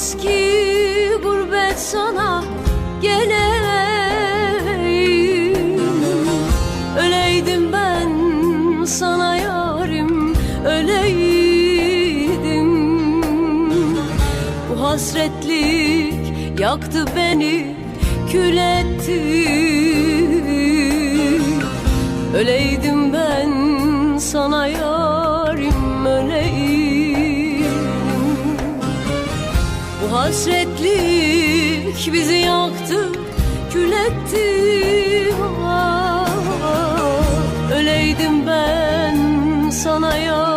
ki gurbet sana geleyim Öleydim ben sana yarim öleydim. Bu hasretlik yaktı beni kül etti. Öleydim ben sana yarim öleydim hasretlik bizi yaktı kül etti. Ah, Öleydim ben sana yarim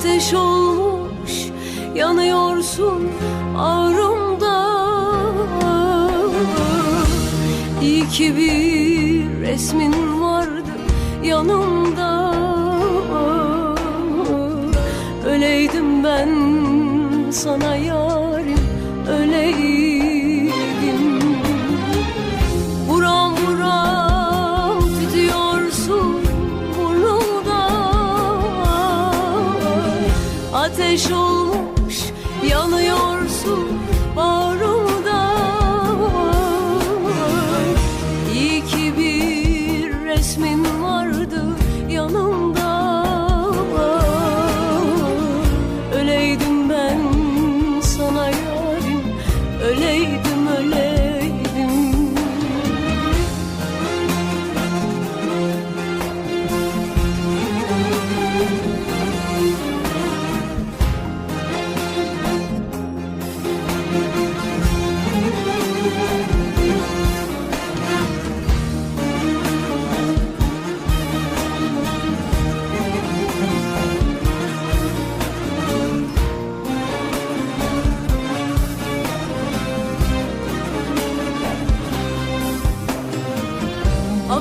Ateş olmuş yanıyorsun ağrımda. İyi ki bir resmin vardı yanımda. Öleydim ben sana yarim Ateş olmuş yanıyorsun bağrımda İyi ki bir resmin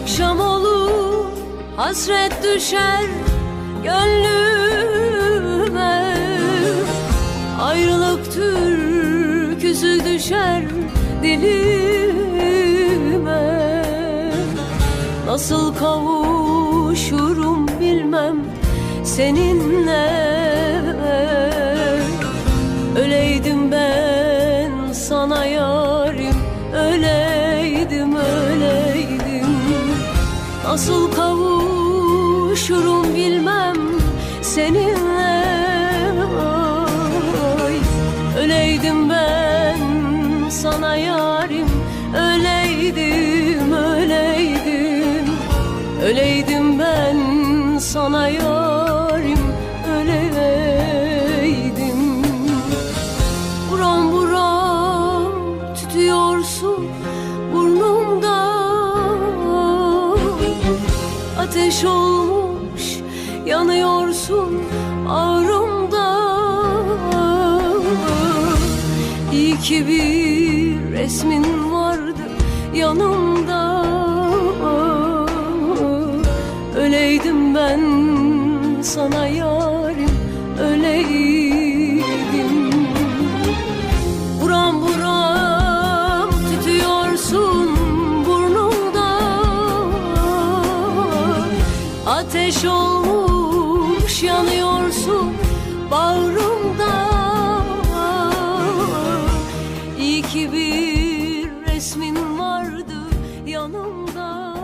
Akşam olur hasret düşer gönlüme. Ayrılık türküsü düşer dilime. Nasıl kavuşurum bilmem seninle Nasıl kavuşurum bilmem seninle Ay, Öleydim ben sana yarim Ateş olmuş yanıyorsun ağrımda. İyi ki bir resmin vardı yanımda. Öleydim ben sana yarim Ateş olmuş yanıyorsun bağrımda. İyi ki bir resmin vardı yanımda